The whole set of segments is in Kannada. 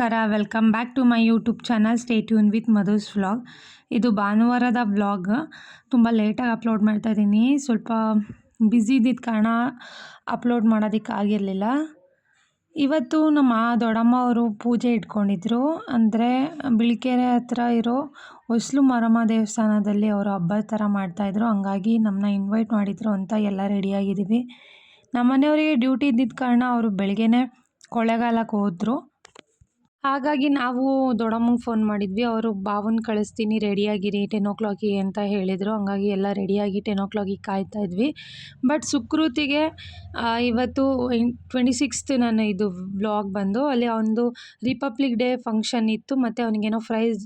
ನಮಸ್ಕಾರ. Welcome back to my YouTube channel stay tune with Madhu's vlog ಇದು ಭಾನುವಾರದ ವ್ಲಾಗ್ ತುಂಬ ಲೇಟಾಗಿ ಅಪ್ಲೋಡ್ ಮಾಡ್ತಾ ಇದ್ದೀನಿ. ಸ್ವಲ್ಪ ಬ್ಯುಸಿ ಇದ್ದಿದ್ದ ಕಾರಣ ಅಪ್ಲೋಡ್ ಮಾಡೋದಕ್ಕೆ ಆಗಿರಲಿಲ್ಲ. ಇವತ್ತು ನಮ್ಮ ದೊಡ್ಡಮ್ಮ ಅವರು ಪೂಜೆ ಇಟ್ಕೊಂಡಿದ್ರು. ಅಂದರೆ ಬಿಳಿಕೆರೆ ಹತ್ರ ಇರೋ ಹೊಸ್ಲು ಮರಮ್ಮ ದೇವಸ್ಥಾನದಲ್ಲಿ ಅವರು ಹಬ್ಬದ ಥರ ಮಾಡ್ತಾಯಿದ್ರು ಹಂಗಾಗಿ ನಮ್ಮನ್ನ ಇನ್ವೈಟ್ ಮಾಡಿದ್ರು ಅಂತ ಎಲ್ಲ ರೆಡಿಯಾಗಿದ್ದೀವಿ ನಮ್ಮ ಮನೆಯವರಿಗೆ ಡ್ಯೂಟಿ ಇದ್ದಿದ್ದ ಕಾರಣ ಅವರು ಬೆಳಗ್ಗೆನೇ ಕೊಳ್ಳೆಗಾಲಕ್ಕೆ ಹೋದರು. ಹಾಗಾಗಿ ನಾವು ದೊಡ್ಡಮ್ಮಂಗೆ ಫೋನ್ ಮಾಡಿದ್ವಿ. ಅವರು ಬಾವನ್ನ ಕಳಿಸ್ತೀನಿ ರೆಡಿಯಾಗಿರಿ ಟೆನ್ ಓ ಕ್ಲಾಕಿಗೆ ಅಂತ ಹೇಳಿದರು. ಹಂಗಾಗಿ ಎಲ್ಲ ರೆಡಿಯಾಗಿ ಟೆನ್ ಓ ಕ್ಲಾಕಿಗೆ ಕಾಯ್ತಾ ಇದ್ವಿ. ಬಟ್ ಸುಕೃತಿಗೆ ಇವತ್ತು ಟ್ವೆಂಟಿ ಸಿಕ್ಸ್ತ್ ನಾನು ಇದು ಬ್ಲಾಗ್ ಬಂದು, ಅಲ್ಲಿ ಅವನದು ರಿಪಬ್ಲಿಕ್ ಡೇ ಫಂಕ್ಷನ್ ಇತ್ತು. ಮತ್ತು ಅವನಿಗೇನೋ ಪ್ರೈಸ್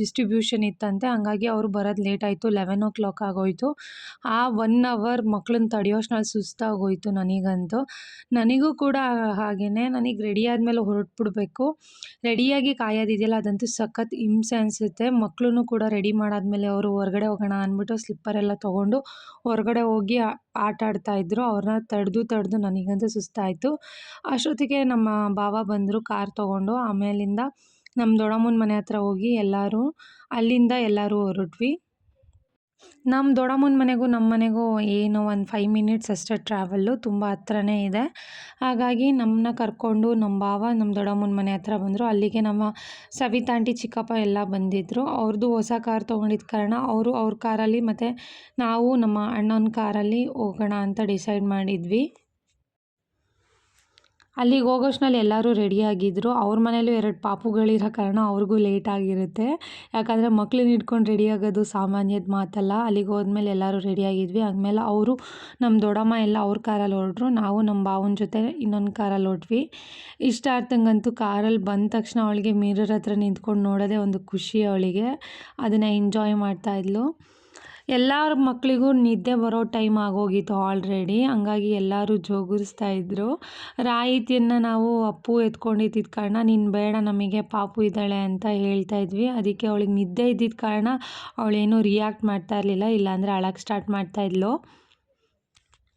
ಡಿಸ್ಟ್ರಿಬ್ಯೂಷನ್ ಇತ್ತಂತೆ. ಹಂಗಾಗಿ ಅವರು ಬರೋದು ಲೇಟ್ ಆಯಿತು. ಲೆವೆನ್ ಓ ಕ್ಲಾಕ್ ಆಗೋಯಿತು. ಆ ಒನ್ ಅವರ್ ಮಕ್ಳನ್ನ ತಡೆಯೋಷ್ಟಲ್ಲಿ ಸುಸ್ತಾಗೋಯಿತು ನನಗಂತೂ. ನನಗೂ ಕೂಡ ಹಾಗೆಯೇ ನನಗೆ ರೆಡಿ ಆದಮೇಲೆ ಹೊರಟ್ಬಿಡ್ಬೇಕು. ರೆಡಿಯಾಗಿ ಕಾಯೋದಿದೆಯಲ್ಲ, ಅದಂತೂ ಸಖತ್ ಹಿಂಸೆ ಅನಿಸುತ್ತೆ. ಮಕ್ಕಳೂ ಕೂಡ ರೆಡಿ ಮಾಡಾದ್ಮೇಲೆ ಅವರು ಹೊರಗಡೆ ಹೋಗೋಣ ಅಂದ್ಬಿಟ್ಟು ಸ್ಲಿಪ್ಪರೆಲ್ಲ ತೊಗೊಂಡು ಹೊರಗಡೆ ಹೋಗಿ ಆಟ ಆಡ್ತಾಯಿದ್ರು ಅವ್ರನ್ನ ತಡೆದು ತಡೆದು ನನಗಂತೂ ಸುಸ್ತಾಯಿತು. ಅಷ್ಟೊತ್ತಿಗೆ ನಮ್ಮ ಬಾವ ಬಂದರು ಕಾರ್ ತೊಗೊಂಡು. ಆಮೇಲಿಂದ ನಮ್ಮ ದೊಡ್ಡಮ್ಮನ ಮನೆ ಹತ್ರ ಹೋಗಿ ಎಲ್ಲರೂ, ಅಲ್ಲಿಂದ ಎಲ್ಲರೂ ಹೊರಟ್ವಿ. ನಮ್ಮ ದೊಡ್ಡಮ್ಮನ ಮನೆಗೂ ನಮ್ಮ ಮನೆಗೂ ಏನು ಒಂದು ಫೈವ್ ಮಿನಿಟ್ಸ್ ಅಷ್ಟೇ ಟ್ರಾವೆಲ್ಲು ತುಂಬ ಹತ್ರನೇ ಇದೆ. ಹಾಗಾಗಿ ನಮ್ಮನ್ನ ಕರ್ಕೊಂಡು ನಮ್ಮ ಭಾವ ನಮ್ಮ ದೊಡ್ಡಮ್ಮನ ಮನೆ ಹತ್ರ ಬಂದರು. ಅಲ್ಲಿಗೆ ನಮ್ಮ ಸವಿತಾ ಆಂಟಿ, ಚಿಕ್ಕಪ್ಪ ಎಲ್ಲ ಬಂದಿದ್ದರು ಅವ್ರದ್ದು ಹೊಸ ಕಾರ್ ತೊಗೊಂಡಿದ್ದ ಕಾರಣ ಅವರು ಅವ್ರ ಕಾರಲ್ಲಿ ಮತ್ತು ನಾವು ನಮ್ಮ ಅಣ್ಣನ ಕಾರಲ್ಲಿ ಹೋಗೋಣ ಅಂತ ಡಿಸೈಡ್ ಮಾಡಿದ್ವಿ. ಅಲ್ಲಿಗೆ ಹೋಗೋಷ್ಟ್ರಲ್ಲಿ ಎಲ್ಲರೂ ರೆಡಿಯಾಗಿದ್ದರು ಅವ್ರ ಮನೇಲೂ ಎರಡು ಪಾಪುಗಳಿರೋ ಕಾರಣ ಅವ್ರಿಗೂ ಲೇಟ್ ಆಗಿರುತ್ತೆ. ಯಾಕಂದರೆ ಮಕ್ಳನ್ನ ಹಿಡ್ಕೊಂಡು ರೆಡಿ ಆಗೋದು ಸಾಮಾನ್ಯದ ಮಾತಲ್ಲ. ಅಲ್ಲಿಗೆ ಹೋದ್ಮೇಲೆ ಎಲ್ಲರೂ ರೆಡಿಯಾಗಿದ್ವಿ ಆದಮೇಲೆ ಅವರು ನಮ್ಮ ದೊಡ್ಡಮ್ಮ ಎಲ್ಲ ಅವ್ರ ಕಾರಲ್ಲಿ ಹೊರಟ್ರು. ನಾವು ನಮ್ಮ ಭಾವನ ಜೊತೆ ಇನ್ನೊಂದು ಕಾರಲ್ಲಿ ಹೊರಟ್ವಿ. ಇಷ್ಟ ಆರ್ತಂಗಂತೂ ಕಾರಲ್ಲಿ ಬಂದ ತಕ್ಷಣ ಅವಳಿಗೆ ಮಿರರ್ ಹತ್ರ ನಿಂತ್ಕೊಂಡು ನೋಡೋದೇ ಒಂದು ಖುಷಿ ಅವಳಿಗೆ. ಅದನ್ನು ಎಂಜಾಯ್ ಮಾಡ್ತಾಯಿದ್ಲು ಎಲ್ಲರ ಮಕ್ಕಳಿಗೂ ನಿದ್ದೆ ಬರೋ ಟೈಮ್ ಆಗೋಗಿತ್ತು ಆಲ್ರೆಡಿ. ಹಂಗಾಗಿ ಎಲ್ಲರೂ ಜೋಗುರಿಸ್ತಾ ಇದ್ದರು ರಾಯಿತಿಯನ್ನು ನಾವು ಅಪ್ಪು ಎತ್ಕೊಂಡಿದ್ದ ಕಾರಣ, ನೀನು ಬೇಡ, ನಮಗೆ ಪಾಪು ಇದ್ದಾಳೆ ಅಂತ ಹೇಳ್ತಾ ಇದ್ವಿ. ಅದಕ್ಕೆ ಅವಳಿಗೆ ನಿದ್ದೆ ಇದ್ದಿದ್ದ ಕಾರಣ ಅವಳೇನು ರಿಯಾಕ್ಟ್ ಮಾಡ್ತಾ ಇರಲಿಲ್ಲ. ಇಲ್ಲಾಂದರೆ ಅಳಕ್ಕೆ ಸ್ಟಾರ್ಟ್ ಮಾಡ್ತಾ ಇದ್ಲು.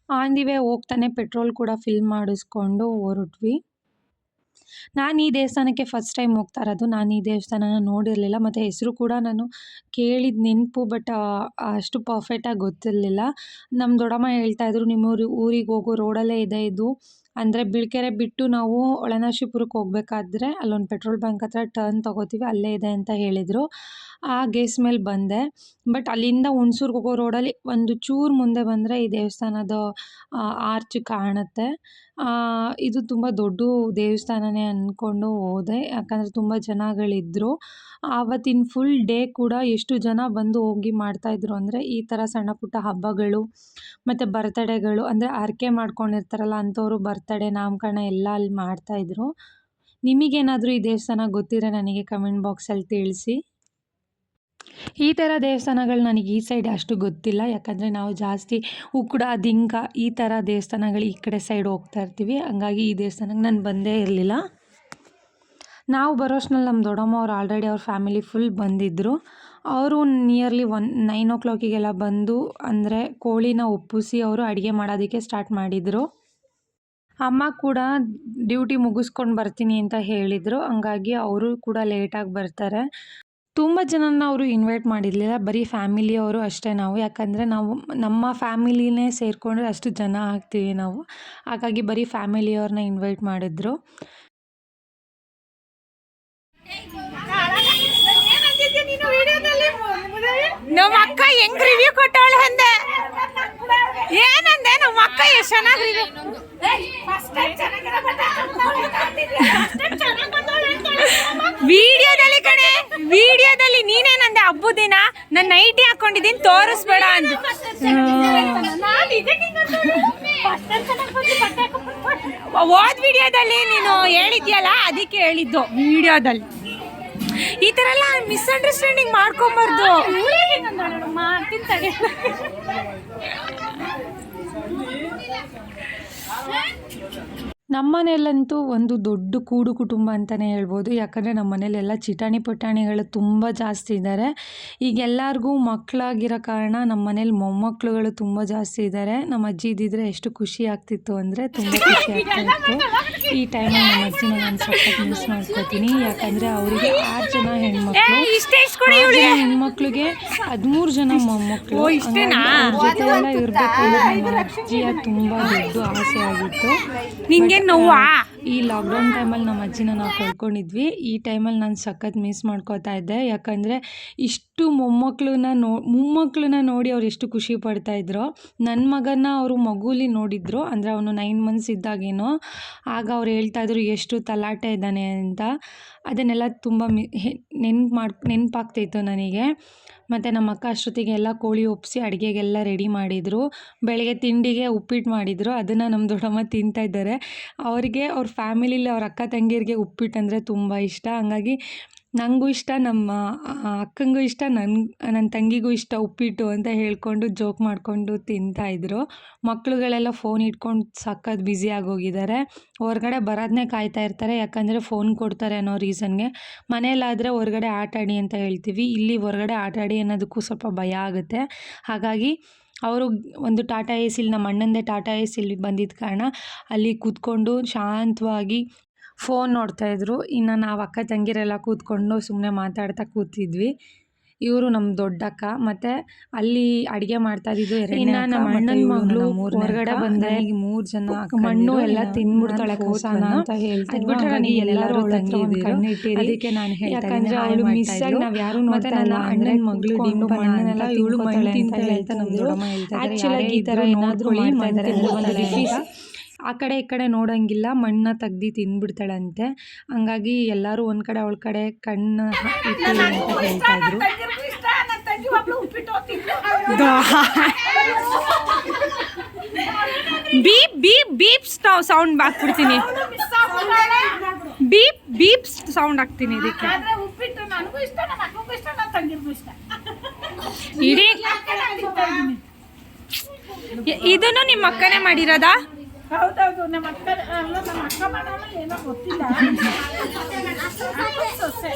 ಆನ್ ದಿ ವೇ ಹೋಗ್ತಾನೆ ಪೆಟ್ರೋಲ್ ಕೂಡ ಫಿಲ್ ಮಾಡಿಸ್ಕೊಂಡು ಹೊರಟ್ವಿ. ನಾನು ಈ ದೇವಸ್ಥಾನಕ್ಕೆ ಫಸ್ಟ್ ಟೈಮ್ ಹೋಗ್ತಾ ಇರೋದು. ನಾನು ಈ ದೇವಸ್ಥಾನನ ನೋಡಿರಲಿಲ್ಲ. ಮತ್ತು ಹೆಸರು ಕೂಡ ನಾನು ಕೇಳಿದ ನೆನಪು ಬಟ್ ಅಷ್ಟು ಪರ್ಫೆಕ್ಟಾಗಿ ಗೊತ್ತಿರಲಿಲ್ಲ. ನಮ್ಮ ದೊಡ್ಡಮ್ಮ ಹೇಳ್ತಾ ಇದ್ರು, ನಿಮ್ಮ ಊರಿ, ಊರಿಗೆ ಹೋಗೋ ರೋಡಲ್ಲೇ ಇದೆ ಇದು. ಅಂದರೆ ಬಿಳ್ಕೆರೆ ಬಿಟ್ಟು ನಾವು ಒಳನಾಶಿಪುರಕ್ಕೆ ಹೋಗಬೇಕಾದ್ರೆ ಅಲ್ಲೊಂದು ಪೆಟ್ರೋಲ್ ಬ್ಯಾಂಕ್ ಹತ್ರ ಟರ್ನ್ ತೊಗೋತೀವಿ, ಅಲ್ಲೇ ಇದೆ ಅಂತ ಹೇಳಿದರು. ಆ ಗೇಸ್ ಮೇಲೆ ಬಂದೆ. ಬಟ್ ಅಲ್ಲಿಂದ ಹುಣ್ಸೂರ್ಗೆ ಹೋಗೋ ರೋಡಲ್ಲಿ ಒಂದು ಚೂರು ಮುಂದೆ ಬಂದರೆ ಈ ದೇವಸ್ಥಾನದ ಆರ್ಚ್ ಕಾಣುತ್ತೆ. ಇದು ತುಂಬ ದೊಡ್ಡ ದೇವಸ್ಥಾನನೇ ಅಂದ್ಕೊಂಡು ಹೋದೆ. ಯಾಕಂದರೆ ತುಂಬ ಜನಗಳಿದ್ದರು ಆವತ್ತಿನ ಫುಲ್ ಡೇ ಕೂಡ ಎಷ್ಟು ಜನ ಬಂದು ಹೋಗಿ ಮಾಡ್ತಾಯಿದ್ರು ಅಂದರೆ ಈ ಥರ ಸಣ್ಣ ಪುಟ್ಟ ಹಬ್ಬಗಳು, ಮತ್ತು ಬರ್ತಡೇಗಳು ಅಂದರೆ ಹರಕೆ ಮಾಡ್ಕೊಂಡಿರ್ತಾರಲ್ಲ ಅಂಥವರು ಬರ್ತಡೇ ನಾಮಕರಣ ಎಲ್ಲ ಅಲ್ಲಿ ಮಾಡ್ತಾಯಿದ್ರು ನಿಮಗೇನಾದರೂ ಈ ದೇವಸ್ಥಾನ ಗೊತ್ತಿದ್ರೆ ನನಗೆ ಕಮೆಂಟ್ ಬಾಕ್ಸಲ್ಲಿ ತಿಳಿಸಿ. ಈ ಥರ ದೇವಸ್ಥಾನಗಳು ನನಗೆ ಈ ಸೈಡ್ ಅಷ್ಟು ಗೊತ್ತಿಲ್ಲ. ಯಾಕಂದರೆ ನಾವು ಜಾಸ್ತಿ ಉಕ್ಕಡ ದಿಂಕ ಈ ಥರ ದೇವಸ್ಥಾನಗಳು ಈ ಕಡೆ ಸೈಡ್ ಹೋಗ್ತಾ ಇರ್ತೀವಿ. ಹಂಗಾಗಿ ಈ ದೇವಸ್ಥಾನಕ್ಕೆ ನಾನು ಬಂದೇ ಇರಲಿಲ್ಲ. ನಾವು ಬರೋಷ್ಟ್ರಲ್ಲಿ ನಮ್ಮ ದೊಡ್ಡಮ್ಮ ಅವ್ರು ಆಲ್ರೆಡಿ ಅವ್ರ ಫ್ಯಾಮಿಲಿ ಫುಲ್ ಬಂದಿದ್ದರು ಅವರು ನಿಯರ್ಲಿ ಒನ್ ನೈನ್ ಓ ಕ್ಲಾಕಿಗೆಲ್ಲ ಬಂದು ಅಂದರೆ ಕೋಳಿನ ಒಪ್ಪಿಸಿ ಅವರು ಅಡುಗೆ ಮಾಡೋದಕ್ಕೆ ಸ್ಟಾರ್ಟ್ ಮಾಡಿದರು. ಅಮ್ಮ ಕೂಡ ಡ್ಯೂಟಿ ಮುಗಿಸ್ಕೊಂಡು ಬರ್ತೀನಿ ಅಂತ ಹೇಳಿದರು. ಹಂಗಾಗಿ ಅವರು ಕೂಡ ಲೇಟಾಗಿ ಬರ್ತಾರೆ. ತುಂಬ ಜನನ ಅವರು ಇನ್ವೈಟ್ ಮಾಡಿರಲಿಲ್ಲ. ಬರೀ ಫ್ಯಾಮಿಲಿಯವರು ಅಷ್ಟೇ ನಾವು. ಯಾಕಂದರೆ ನಾವು ನಮ್ಮ ಫ್ಯಾಮಿಲಿನೇ ಸೇರಿಕೊಂಡ್ರೆ ಅಷ್ಟು ಜನ ಆಗ್ತೀವಿ ನಾವು. ಹಾಗಾಗಿ ಬರೀ ಫ್ಯಾಮಿಲಿಯವ್ರನ್ನ ಇನ್ವೈಟ್ ಮಾಡಿದ್ರು. ನಮ್ಮ ಅಕ್ಕ ಹೆಂಗ್ ರಿವ್ಯೂ ಕೊಟ್ಟವಳು ಅಂದೆ? ಏನಂದೆ ನಮ್ಮ ಅಕ್ಕ ಎಷ್ಟು ಚೆನ್ನಾಗಿ ವಿಡಿಯೋದಲ್ಲಿ ಕಣೆ, ವಿಡಿಯೋದಲ್ಲಿ ನೀನೇನಂದೆ ಹಬ್ಬ ದಿನ ನನ್ನ ನೈಟಿ ಹಾಕೊಂಡಿದ್ದೀನಿ, ತೋರಿಸ್ಬೇಡ ಅಂತ ಹೋದ್ ವಿಡಿಯೋದಲ್ಲಿ ನೀನು ಹೇಳಿದ್ಯಲ್ಲ, ಅದಕ್ಕೆ ಹೇಳಿದ್ದು, ವಿಡಿಯೋದಲ್ಲಿ. ಈ ತರ ಎಲ್ಲ ಮಿಸ್ಅಂಡರ್ಸ್ಟ್ಯಾಂಡಿಂಗ್ ಮಾಡ್ಕೊಂಬಾರ್ದು. ಮನೆಯಲ್ಲಂತೂ ಒಂದು ದೊಡ್ಡ ಕೂಡು ಕುಟುಂಬ ಅಂತಲೇ ಹೇಳ್ಬೋದು. ಯಾಕಂದರೆ ನಮ್ಮ ಮನೇಲೆಲ್ಲ ಚಿಟಾಣಿ ಪಟಾಣಿಗಳು ತುಂಬ ಜಾಸ್ತಿ ಇದ್ದಾರೆ ಈಗ ಎಲ್ಲರಿಗೂ ಮಕ್ಕಳಾಗಿರೋ ಕಾರಣ ನಮ್ಮ ಮನೇಲಿ ಮೊಮ್ಮಕ್ಕಳುಗಳು ತುಂಬ ಜಾಸ್ತಿ ಇದ್ದಾರೆ ನಮ್ಮ ಅಜ್ಜಿ ಇದ್ದಿದ್ರೆ ಎಷ್ಟು ಖುಷಿ ಆಗ್ತಿತ್ತು ಅಂದರೆ ತುಂಬ ಖುಷಿ ಆಗ್ತಿತ್ತು. ಈ ಟೈಮಲ್ಲಿ ನಮ್ಮ ಅಜ್ಜಿನ ನಾನು ಸಖತ್ ಮಿಸ್ ಮಾಡ್ಕೋತೀನಿ. ಯಾಕಂದರೆ ಅವರಿಗೆ ಆರು ಜನ ಹೆಣ್ಮಕ್ಳು ಆರು ಜನ ಹೆಣ್ಮಕ್ಳಿಗೆ ಹದಿಮೂರು ಜನ ಮೊಮ್ಮಕ್ಕಳು ಅವ್ರ ಜೊತೆ ಎಲ್ಲ ಇರಬೇಕು ನಮ್ಮ ಅಜ್ಜಿಯ ತುಂಬ ದೊಡ್ಡ ಆಸೆ ಆಗಿತ್ತು. But, ನೋವಾ? ಈ ಲಾಕ್ಡೌನ್ ಟೈಮಲ್ಲಿ ನಮ್ಮ ಅಜ್ಜಿನ ನಾವು ಕಳ್ಕೊಂಡಿದ್ವಿ. ಈ ಟೈಮಲ್ಲಿ ನಾನು ಸಖತ್ ಮಿಸ್ ಮಾಡ್ಕೋತಾ ಇದ್ದೆ. ಯಾಕಂದರೆ ಇಷ್ಟು ಮೊಮ್ಮಕ್ಕಳನ್ನ ನೋ ಮೊಮ್ಮಕ್ಕಳನ್ನ ನೋಡಿ ಅವ್ರು ಎಷ್ಟು ಖುಷಿ ಪಡ್ತಾ ಇದ್ರು. ನನ್ನ ಮಗನ ಅವರು ಮಗುಲಿ ನೋಡಿದ್ರು. ಅಂದರೆ ಅವನು ನೈನ್ ಮಂತ್ಸ್ ಇದ್ದಾಗೇನೋ. ಆಗ ಅವ್ರು ಹೇಳ್ತಾ ಇದ್ರು ಎಷ್ಟು ತಲಾಟೆ ಇದ್ದಾನೆ ಅಂತ. ಅದನ್ನೆಲ್ಲ ತುಂಬ ಮಿ ನೆನ್ಪು ಮಾಡಿ ನೆನಪಾಗ್ತಾಯಿತ್ತು ನನಗೆ. ಮತ್ತು ನಮ್ಮ ಅಕ್ಕ ಅಷ್ಟೊತ್ತಿಗೆಲ್ಲ ಕೋಳಿ ಒಪ್ಪಿಸಿ ಅಡುಗೆಗೆಲ್ಲ ರೆಡಿ ಮಾಡಿದರು. ಬೆಳಗ್ಗೆ ತಿಂಡಿಗೆ ಉಪ್ಪಿಟ್ಟು ಮಾಡಿದರು. ಅದನ್ನು ನಮ್ಮ ದೊಡ್ಡಮ್ಮ ತಿಂತಾ ಇದ್ದಾರೆ. ಅವರಿಗೆ ಅವ್ರ ಫ್ಯಾಮಿಲಿಲಿ ಅವ್ರ ಅಕ್ಕ ತಂಗಿಯರಿಗೆ ಉಪ್ಪಿಟ್ಟು ಅಂದರೆ ತುಂಬ ಇಷ್ಟ. ಹಂಗಾಗಿ ನನಗೂ ಇಷ್ಟ, ನಮ್ಮ ಅಕ್ಕಂಗೂ ಇಷ್ಟ ನನ್ನ ನನ್ನ ತಂಗಿಗೂ ಇಷ್ಟ ಉಪ್ಪಿಟ್ಟು ಅಂತ ಹೇಳ್ಕೊಂಡು ಜೋಕ್ ಮಾಡಿಕೊಂಡು ತಿಂತಾಯಿದ್ರು ಮಕ್ಕಳುಗಳೆಲ್ಲ ಫೋನ್ ಇಟ್ಕೊಂಡು ಸಖತ್ ಬ್ಯುಸಿ ಆಗೋಗಿದ್ದಾರೆ. ಹೊರ್ಗಡೆ ಬರೋದನ್ನೇ ಕಾಯ್ತಾ ಇರ್ತಾರೆ, ಯಾಕಂದರೆ ಫೋನ್ ಕೊಡ್ತಾರೆ ಅನ್ನೋ ರೀಸನ್ಗೆ ಮನೆಯಲ್ಲಾದರೆ ಹೊರ್ಗಡೆ ಆಟಾಡಿ ಅಂತ ಹೇಳ್ತೀವಿ. ಇಲ್ಲಿ ಹೊರ್ಗಡೆ ಆಟಾಡಿ ಅನ್ನೋದಕ್ಕೂ ಸ್ವಲ್ಪ ಭಯ ಆಗುತ್ತೆ. ಹಾಗಾಗಿ ಅವರು ಒಂದು ಟಾಟಾ ಎ ಸಿಲ್ ನಮ್ಮ ಅಣ್ಣಂದೇ ಟಾಟಾ ಎ ಸಿಲ್ ಬಂದಿದ್ದ ಕಾರಣ ಅಲ್ಲಿ ಕೂತ್ಕೊಂಡು ಶಾಂತವಾಗಿ ಫೋನ್ ನೋಡ್ತಾಯಿದ್ರು ಇನ್ನು ನಾವು ಅಕ್ಕ ತಂಗಿರೆಲ್ಲ ಕೂತ್ಕೊಂಡು ಸುಮ್ಮನೆ ಮಾತಾಡ್ತಾ ಕೂತಿದ್ವಿ. ಇವರು ನಮ್ಮ ದೊಡ್ಡಕ್ಕ. ಮತ್ತೆ ಅಲ್ಲಿ ಅಡುಗೆ ಮಾಡ್ತಾ ಇದ್ದು ಇನ್ನ ನಮ್ಮ ಅಣ್ಣನ ಮಗಳು ಹೊರಗಡೆ ಬಂದರೆ ಮೂರು ಜನ ಮಣ್ಣು ಎಲ್ಲ ತಿನ್ಬಿಡ್ತಾಳೆ ಕೂಸಾನ ಅಂತ ಹಾಗಾಗಿ ಎಲ್ಲರೂ ಅದಕ್ಕೆ ನಾನು ಯಾಕಂದ್ರೆ ಅವಳು ಮಿಸ್ ಆಗಿ ನಾವು ಯಾರು ಮತ್ತೆ ನನ್ನ ಅಣ್ಣನ ಮಗಳು ಡಿಂಪನ ಮಣ್ಣನ್ನೆಲ್ಲ ಇವಳು ಮಣ್ಣು ತಿಂತಾಳೆ ಅಂತ ನಮ್ಮ ದೊಡ್ಡಮ್ಮ ಹೇಳ್ತಾರೆ. ಆ್ಯಕ್ಚುಲಾಗಿ ಈ ಥರ ಏನಾದರೂ ಮಾಡ್ತಾರೆ ಒಂದು ರಿಫೀಸ್ ಆ ಕಡೆ ಈ ಕಡೆ ನೋಡೋಂಗಿಲ್ಲ ಮಣ್ಣನ್ನ ತೆಗ್ದು ತಿಂದ್ಬಿಡ್ತಾಳಂತೆ. ಹಂಗಾಗಿ ಎಲ್ಲರೂ ಒಂದು ಕಡೆ ಅವಳ ಕಡೆ ಕಣ್ಣು ಇಟ್ಟು ಅಂತ ಹೇಳ್ತಾಯಿದ್ರು ಬೀಪ್ ಬೀಪ್ ಬೀಪ್ ಸೌಂಡ್ ಹಾಕ್ಬಿಡ್ತೀನಿ. ಬೀಪ್ ಬೀಪ್ ಸೌಂಡ್ ಹಾಕ್ತೀನಿ ಇದಕ್ಕೆ. ಇಡೀ ಇದನ್ನು ನಿಮ್ಮ ಅಕ್ಕನೇ ಮಾಡಿರೋದಾ? ಹೌದೌದು ನಮ್ಮ ಅಕ್ಕ ಅಲ್ಲ ನಮ್ಮ ಅಕ್ಕ ಮಾಡಲ್ಲ ಏನೋ ಗೊತ್ತಿಲ್ಲ. ಸೊಸೆ.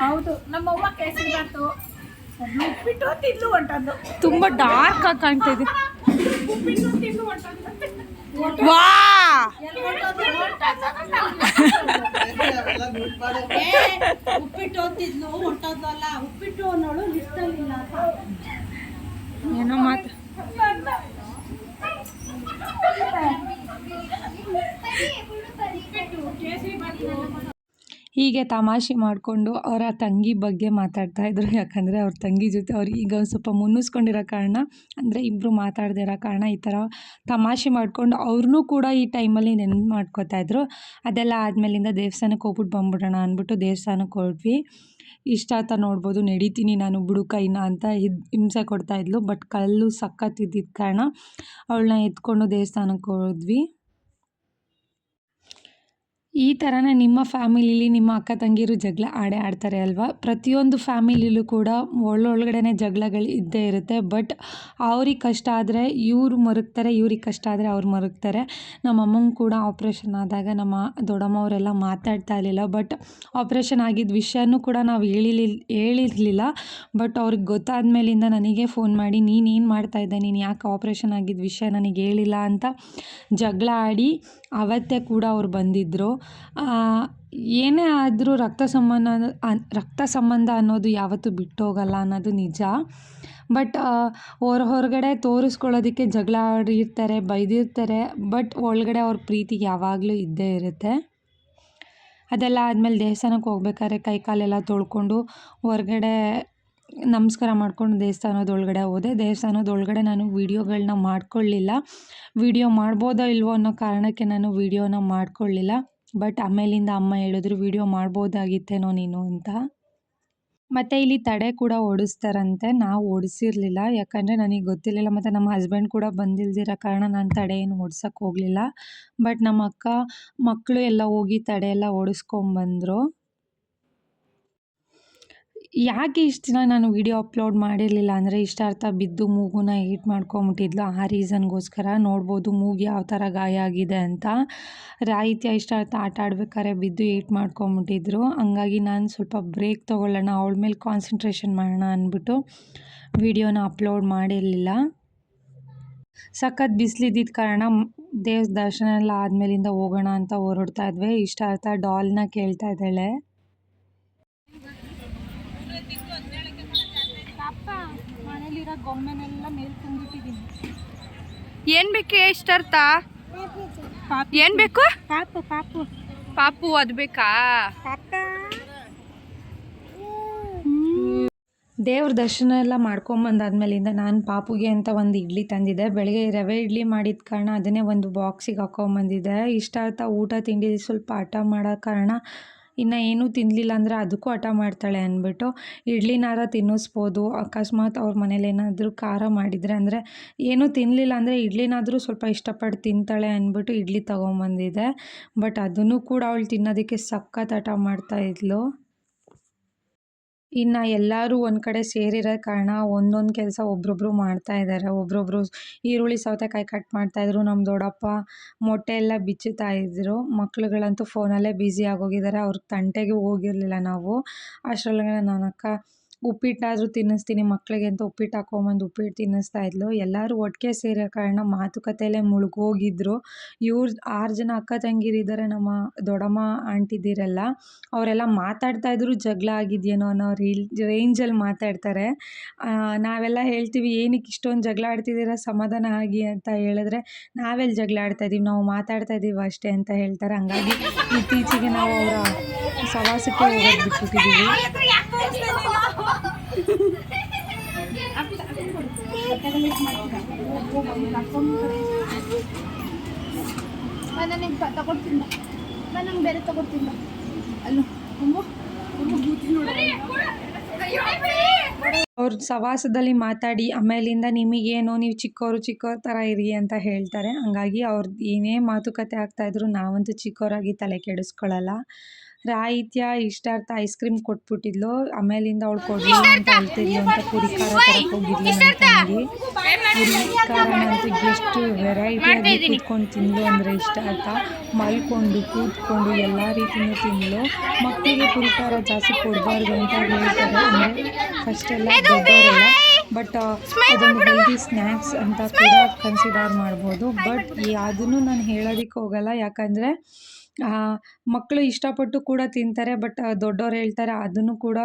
ಹೌದು ನಮ್ಮ ಅವ್ವ ಕೇಸರಿ ಬಾತು ಉಪ್ಪಿಟ್ಟು ತಿಂದು ಹೊಂಟದ್ದು ತುಂಬಾ ಡಾರ್ಕ್ ಆಗಿ ಕಾಣ್ತಾ ಇದೆ. ಉಪ್ಪಿಟ್ಟು ತಿಂದು ಹೊಂಟದ್ದು ವಾ ಉಪ್ಪಿಟ್ಟು ಅಂತಿದ್ಲು ಹೊಂಟೋದ್ವಲ್ಲ ಉಪ್ಪಿಟ್ಟು ಅನ್ನೋಳು ಲಿಸ್ಟಲ್ಲಿಲ್ಲ ಏನೋ ಮಾತು ಹೀಗೆ ತಮಾಷೆ ಮಾಡಿಕೊಂಡು ಅವರ ತಂಗಿ ಬಗ್ಗೆ ಮಾತಾಡ್ತಾ ಇದ್ರು. ಯಾಕಂದರೆ ಅವ್ರ ತಂಗಿ ಜೊತೆ ಅವ್ರು ಈಗ ಸ್ವಲ್ಪ ಮುನ್ನಿಸ್ಕೊಂಡಿರೋ ಕಾರಣ, ಅಂದರೆ ಇಬ್ಬರು ಮಾತಾಡದೇ ಇರೋ ಕಾರಣ ಈ ಥರ ತಮಾಷೆ ಮಾಡಿಕೊಂಡು ಅವ್ರನ್ನೂ ಕೂಡ ಈ ಟೈಮಲ್ಲಿ ನೆನ್ಪು ಮಾಡ್ಕೋತಾ ಇದ್ರು. ಅದೆಲ್ಲ ಆದಮೇಲಿಂದ ದೇವಸ್ಥಾನಕ್ಕೆ ಹೋಗ್ಬಿಟ್ಟು ಬಂದ್ಬಿಡೋಣ ಅಂದ್ಬಿಟ್ಟು ದೇವಸ್ಥಾನಕ್ಕೆ ಹೊರಟ್ವಿ. ಇಷ್ಟ ಆತ ನೋಡ್ಬೋದು, ನಡೀತೀನಿ ನಾನು ಬುಡುಕ ಇನ್ನ ಅಂತ ಇದ್ ಹಿಂಸೆ ಕೊಡ್ತಾಯಿದ್ಲು ಬಟ್ ಕಲ್ಲು ಸಖತ್ ಕಾರಣ ಅವಳನ್ನ ಎತ್ಕೊಂಡು ದೇವಸ್ಥಾನಕ್ಕೆ ಹೋದ್ವಿ. ಈ ಥರನೇ ನಿಮ್ಮ ಫ್ಯಾಮಿಲಿಲಿ ನಿಮ್ಮ ಅಕ್ಕ ತಂಗಿರು ಜಗಳ ಆಡೇ ಆಡ್ತಾರೆ ಅಲ್ವಾ? ಪ್ರತಿಯೊಂದು ಫ್ಯಾಮಿಲಿಲೂ ಕೂಡ ಒಳ್ಳೊಳಗಡೆ ಜಗಳಗಳು ಇದ್ದೇ ಇರುತ್ತೆ. ಬಟ್ ಅವ್ರಿಗೆ ಕಷ್ಟ ಆದರೆ ಇವ್ರು ಮರುಗ್ತಾರೆ, ಇವ್ರಿಗೆ ಕಷ್ಟ ಆದರೆ ಅವ್ರು ಮರುಗ್ತಾರೆ. ನಮ್ಮ ಅಮ್ಮಂಗೆ ಕೂಡ ಆಪ್ರೇಷನ್ ಆದಾಗ ನಮ್ಮ ದೊಡ್ಡಮ್ಮವರೆಲ್ಲ ಮಾತಾಡ್ತಾ ಇರಲಿಲ್ಲ. ಬಟ್ ಆಪ್ರೇಷನ್ ಆಗಿದ್ದ ವಿಷಯನೂ ಕೂಡ ನಾವು ಹೇಳಿಲಿ ಹೇಳಿರಲಿಲ್ಲ. ಬಟ್ ಅವ್ರಿಗೆ ಗೊತ್ತಾದ ಮೇಲಿಂದ ನನಗೆ ಫೋನ್ ಮಾಡಿ, ನೀನು ಏನು ಮಾಡ್ತಾ ಇದ್ದೆ? ನೀನು ಯಾಕೆ ಆಪ್ರೇಷನ್ ಆಗಿದ್ದ ವಿಷಯ ನನಗೆ ಹೇಳಿಲ್ಲ? ಅಂತ ಜಗಳ ಆಡಿ ಅವತ್ತೇ ಕೂಡ ಅವ್ರು ಬಂದಿದ್ದರು ಏನೇ ಆದರೂ ರಕ್ತ ಸಂಬಂಧ ರಕ್ತ ಸಂಬಂಧ ಅನ್ನೋದು ಯಾವತ್ತೂ ಬಿಟ್ಟೋಗಲ್ಲ ಅನ್ನೋದು ನಿಜ. ಬಟ್ ಹೊರ, ಹೊರಗಡೆ ತೋರಿಸ್ಕೊಳ್ಳೋದಕ್ಕೆ ಜಗಳ ಆಡಿರ್ತಾರೆ, ಬೈದಿರ್ತಾರೆ, ಬಟ್ ಒಳಗಡೆ ಅವ್ರ ಪ್ರೀತಿ ಯಾವಾಗಲೂ ಇದ್ದೇ ಇರುತ್ತೆ. ಅದೆಲ್ಲ ಆದಮೇಲೆ ದೇವಸ್ಥಾನಕ್ಕೆ ಹೋಗ್ಬೇಕಾದ್ರೆ ಕೈ ಕಾಲೆಲ್ಲ ತೊಳ್ಕೊಂಡು ಹೊರ್ಗಡೆ ನಮಸ್ಕಾರ ಮಾಡ್ಕೊಂಡು ದೇವಸ್ಥಾನದೊಳಗಡೆ ಹೋದೆ. ದೇವಸ್ಥಾನದೊಳಗಡೆ ನಾನು ವೀಡಿಯೋಗಳನ್ನ ಮಾಡ್ಕೊಳ್ಳಿಲ್ಲ. ವೀಡಿಯೋ ಮಾಡ್ಬೋದೋ ಇಲ್ವೋ ಅನ್ನೋ ಕಾರಣಕ್ಕೆ ನಾನು ವೀಡಿಯೋನ ಮಾಡ್ಕೊಳ್ಳಿಲ್ಲ. ಬಟ್ ಆಮೇಲಿಂದ ಅಮ್ಮ ಹೇಳಿದ್ರು, ವೀಡಿಯೋ ಮಾಡ್ಬೋದಾಗಿತ್ತೇನೋ ನೀನು ಅಂತ. ಮತ್ತು ಇಲ್ಲಿ ತಡೆ ಕೂಡ ಓಡಿಸ್ತಾರಂತೆ. ನಾವು ಓಡಿಸಿರ್ಲಿಲ್ಲ. ಯಾಕಂದರೆ ನನಗೆ ಗೊತ್ತಿರಲಿಲ್ಲ. ಮತ್ತು ನಮ್ಮ ಹಸ್ಬೆಂಡ್ ಕೂಡ ಬಂದಿಲ್ದಿರೋ ಕಾರಣ ನಾನು ತಡೆ ಏನು ಓಡ್ಸೋಕ್ಕೆ ಹೋಗಲಿಲ್ಲ. ಬಟ್ ನಮ್ಮ ಅಕ್ಕ ಮಕ್ಕಳು ಎಲ್ಲ ಹೋಗಿ ತಡೆ ಎಲ್ಲ ಓಡಿಸ್ಕೊಂಬಂದರು. ಯಾಕೆ ಇಷ್ಟು ದಿನ ನಾನು ವಿಡಿಯೋ ಅಪ್ಲೋಡ್ ಮಾಡಿರಲಿಲ್ಲ ಅಂದರೆ ಇಷ್ಟಾರ್ಥ ಬಿದ್ದು ಮೂಗುನ ಹೀಟ್ ಮಾಡ್ಕೊಂಬಿಟ್ಟಿದ್ಲು. ಆ ರೀಸನ್ಗೋಸ್ಕರ ನೋಡ್ಬೋದು ಮೂಗು ಯಾವ ಥರ ಗಾಯ ಆಗಿದೆ ಅಂತ. ರಾಹಿತ್ಯ ಇಷ್ಟಾರ್ಥ ಆಟ ಆಡ್ಬೇಕಾದ್ರೆ ಬಿದ್ದು ಹೀಟ್ ಮಾಡ್ಕೊಂಬಿಟ್ಟಿದ್ರು. ಹಂಗಾಗಿ ನಾನು ಸ್ವಲ್ಪ ಬ್ರೇಕ್ ತೊಗೊಳ್ಳೋಣ, ಅವಳ ಮೇಲೆ ಕಾನ್ಸಂಟ್ರೇಷನ್ ಮಾಡೋಣ ಅಂದ್ಬಿಟ್ಟು ವಿಡಿಯೋನ ಅಪ್ಲೋಡ್ ಮಾಡಿರಲಿಲ್ಲ. ಸಖತ್ ಬಿಸಿಲಿದ್ದಿದ್ದ ಕಾರಣ ದೇವ್ರ ದರ್ಶನ ಎಲ್ಲ ಆದಮೇಲಿಂದ ಹೋಗೋಣ ಅಂತ ಹೊರಡ್ತಾ ಇದ್ವಿ. ಇಷ್ಟಾರ್ಥ ಡಾಲ್ನ ಕೇಳ್ತಾ ಇದ್ದಾಳೆ ಪಾಪ ಮನೇಲಿರೋ ಗೊಂಬೆನೆಲ್ಲ ಮೇಲ್ ತಂದಿಟ್ಟಿದ್ದೀನಿ ಏನ್ ಬೇಕು ಇಷ್ಟರ್ಥ ಏನ್ ಬೇಕು? ಪಾಪು ಪಾಪು. ಪಾಪು ಅದ್ ಬೇಕಾ? ದೇವ್ರ ದರ್ಶನ ಎಲ್ಲ ಮಾಡ್ಕೊಂಬಂದಾದ್ಮೇಲಿಂದ ನಾನು ಪಾಪುಗೆ ಅಂತ ಒಂದು ಇಡ್ಲಿ ತಂದಿದ್ದೆ. ಬೆಳಗ್ಗೆ ರವೆ ಇಡ್ಲಿ ಮಾಡಿದ ಕಾರಣ ಅದನ್ನೇ ಒಂದು ಬಾಕ್ಸಿಗೆ ಹಾಕೊಂಬಂದಿದ್ದೆ ಇಷ್ಟಾರ್ಥ ಊಟ ತಿಂಡಿ ಸ್ವಲ್ಪ ಹಠ ಮಾಡೋ ಕಾರಣ ಇನ್ನು ಏನೂ ತಿನ್ನಲಿಲ್ಲ ಅಂದರೆ ಅದಕ್ಕೂ ಹಠ ಮಾಡ್ತಾಳೆ ಅಂದ್ಬಿಟ್ಟು ಇಡ್ಲಿನಾರ ತಿನ್ನಿಸ್ಬೋದು. ಅಕಸ್ಮಾತ್ ಅವ್ರ ಮನೇಲಿ ಏನಾದರೂ ಖಾರ ಮಾಡಿದರೆ ಅಂದರೆ ಏನೂ ತಿನ್ನಲಿಲ್ಲ ಅಂದರೆ ಇಡ್ಲಿನಾದರೂ ಸ್ವಲ್ಪ ಇಷ್ಟಪಟ್ಟು ತಿಂತಾಳೆ ಅಂದ್ಬಿಟ್ಟು ಇಡ್ಲಿ ತೊಗೊಂಬಂದಿದ್ದೆ ಬಟ್ ಅದನ್ನು ಕೂಡ ಅವಳು ತಿನ್ನೋದಕ್ಕೆ ಸಖತ್ ಹಠ ಮಾಡ್ತಾಯಿದ್ಲು ಇನ್ನು ಎಲ್ಲರೂ ಒಂದು ಕಡೆ ಸೇರಿರೋ ಕಾರಣ ಒಂದೊಂದು ಕೆಲಸ ಒಬ್ರೊಬ್ರು ಮಾಡ್ತಾ ಇದ್ದಾರೆ ಒಬ್ರೊಬ್ರು ಈರುಳ್ಳಿ, ಸೌತೆಕಾಯಿ ಕಟ್ ಮಾಡ್ತಾಯಿದ್ರು ನಮ್ಮ ದೊಡ್ಡಪ್ಪ ಮೊಟ್ಟೆ ಎಲ್ಲ ಬಿಚ್ಚುತ್ತಾ ಇದ್ದರು ಮಕ್ಳುಗಳಂತೂ ಫೋನಲ್ಲೇ ಬ್ಯುಸಿ ಆಗೋಗಿದ್ದಾರೆ. ಅವ್ರ ತಂಟೆಗೆ ಹೋಗಿರಲಿಲ್ಲ ನಾವು. ಅಷ್ಟರೊಳಗೆ ನನ್ನ ಅಕ್ಕ ಉಪ್ಪಿಟ್ಟಾದರೂ ತಿನ್ನಿಸ್ತೀನಿ ಮಕ್ಕಳಿಗೆ ಅಂತ ಉಪ್ಪಿಟ್ಟು ಹಾಕೊಂಬಂದು ಉಪ್ಪಿಟ್ಟು ತಿನ್ನಿಸ್ತಾ ಇದ್ಲು. ಎಲ್ಲರೂ ಒಟ್ಟಿಗೆ ಸೇರೋ ಕಾರಣ ಮಾತುಕತೆಯಲ್ಲೇ ಮುಳುಗೋಗಿದ್ರು. ಇವ್ರು, ಆರು ಜನ ಅಕ್ಕ ತಂಗಿರಿದ್ದಾರೆ ನಮ್ಮ ದೊಡ್ಡಮ್ಮ ಆಂಟಿದಿರೆಲ್ಲ. ಅವರೆಲ್ಲ ಮಾತಾಡ್ತಾ ಇದ್ರು, ಜಗಳ ಆಗಿದೆಯೇನೋ ಅನ್ನೋ ರೀಲ್, ರೇಂಜಲ್ಲಿ ಮಾತಾಡ್ತಾರೆ. ನಾವೆಲ್ಲ ಹೇಳ್ತೀವಿ, ಏನಕ್ಕೆ ಇಷ್ಟೊಂದು ಜಗಳ ಆಡ್ತಿದ್ದೀರಾ, ಸಮಾಧಾನ ಆಗಿ ಅಂತ ಹೇಳಿದ್ರೆ ನಾವೆಲ್ಲಿ ಜಗಳ ಆಡ್ತಾ ಇದ್ದೀವಿ, ನಾವು ಮಾತಾಡ್ತಾ ಇದ್ದೀವಿ ಅಷ್ಟೇ ಅಂತ ಹೇಳ್ತಾರೆ. ಹಂಗಾಗಿ ಇತ್ತೀಚೆಗೆ ನಾವು ಅವರ ಸವಾಸಕ್ಕೆ ಹೋಗೋದು ಬಿಟ್ಬಿಟ್ಟಿದ್ದೀವಿ ಅವ್ರ ಸವಾಸದಲ್ಲಿ ಮಾತಾಡಿ, ಆಮೇಲಿಂದ ನಿಮಗೇನು, ನೀವು ಚಿಕ್ಕವರು ಚಿಕ್ಕವ್ರ ಥರ ಇರಿ ಅಂತ ಹೇಳ್ತಾರೆ. ಹಂಗಾಗಿ ಅವ್ರದ್ದು ಏನೇ ಮಾತುಕತೆ ಆಗ್ತಾಯಿದ್ರು ನಾವಂತೂ ಚಿಕ್ಕವರಾಗಿ ತಲೆ ಕೆಡಿಸ್ಕೊಳ್ಳಲ್ಲ ರಾಹಿತ್ಯ ಇಷ್ಟಾರ್ಥ ಐಸ್ ಕ್ರೀಮ್ ಕೊಟ್ಬಿಟ್ಟಿದ್ಲು. ಆಮೇಲಿಂದ ಅವಳು ಕೊಡಲಿಲ್ಲ ಅಂತ ಅಳ್ತಿದ್ಲು ಅಂತ ಪುರಿ ಖಾರ ತರಕ್ಕೆ ಹೋಗಿದ್ಲು ಅಂತ ತಂಗಿ ಪುರಿ ಖಾರನಂತೂ ಎಷ್ಟು ವೆರೈಟಿಯಾಗಿ ಕೂತ್ಕೊಂಡು ತಿಂದ್ಲು ಅಂದರೆ ಇಷ್ಟ ಆಯ್ತಾ ಮಲ್ಕೊಂಡು ಕೂತ್ಕೊಂಡು ಎಲ್ಲ ರೀತಿಯೂ ತಿಂದಳು ಮಕ್ಕಳಿಗೆ ಪುರಿ ಖಾರ ಜಾಸ್ತಿ ಕೊಡಬಾರ್ದು ಅಂತ ಹೇಳ್ತಾರೆ. ಅಂದರೆ ಫಸ್ಟ್ ಎಲ್ಲ ದೊಡ್ಡವರೆಲ್ಲ ಬಟ್ ಅದೊಂದು ಹೆಲ್ದಿ ಸ್ನ್ಯಾಕ್ಸ್ ಅಂತ ಕೂಡ ಕನ್ಸಿಡರ್ ಮಾಡ್ಬೋದು. ಬಟ್ ಅದನ್ನು ನಾನು ಹೇಳೋದಕ್ಕೆ ಹೋಗಲ್ಲ. ಯಾಕಂದರೆ ಮಕ್ಕಳು ಇಷ್ಟಪಟ್ಟು ಕೂಡ ತಿಂತಾರೆ, ಬಟ್ ದೊಡ್ಡವ್ರು ಹೇಳ್ತಾರೆ ಅದನ್ನು ಕೂಡ